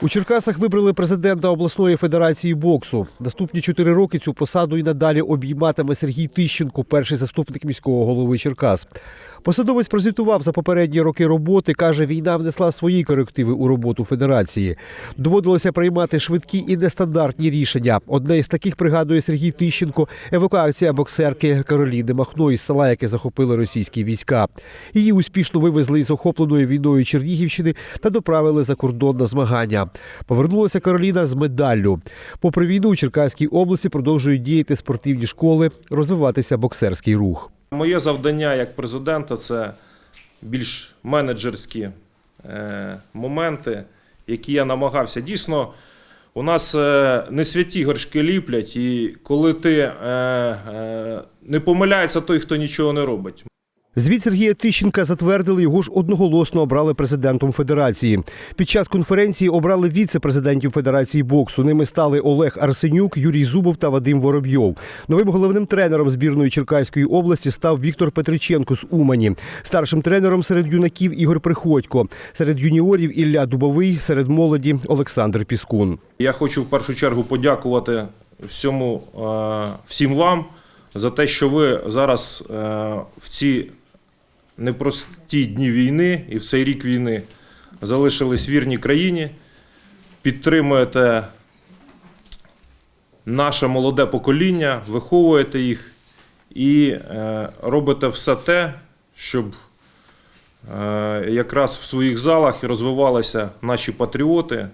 У Черкасах вибрали президента обласної федерації боксу. Наступні чотири роки цю посаду і надалі обійматиме Сергій Тищенко, перший заступник міського голови Черкас. Посадовець прозвітував за попередні роки роботи. каже, війна внесла свої корективи у роботу федерації. Доводилося приймати швидкі і нестандартні рішення. Одне із таких пригадує Сергій Тищенко евакуація боксерки Кароліни Махно із села, яке захопили російські війська. Її успішно вивезли із охопленої війною Чернігівщини та доправили за кордон на змагання. Повернулася Кароліна з медаллю. Попри війну у Черкаській області продовжують діяти спортивні школи, розвиватися боксерський рух. Моє завдання як президента це більш менеджерські е, моменти, які я намагався. Дійсно, у нас е, не святі горшки ліплять, і коли ти е, не помиляється той, хто нічого не робить. Звіт Сергія Тищенка затвердили, його ж одноголосно обрали президентом федерації. Під час конференції обрали віце-президентів Федерації боксу. Ними стали Олег Арсенюк, Юрій Зубов та Вадим Воробйов. Новим головним тренером збірної Черкаської області став Віктор Петриченко з Умані. Старшим тренером серед юнаків Ігор Приходько, серед юніорів Ілля Дубовий, серед молоді Олександр Піскун. Я хочу в першу чергу подякувати всьому, е, всім вам за те, що ви зараз е, в ці непрості дні війни і в цей рік війни. Залишились вірні країні, підтримуєте наше молоде покоління, виховуєте їх і е, робите все те, щоб е, якраз в своїх залах розвивалися наші патріоти,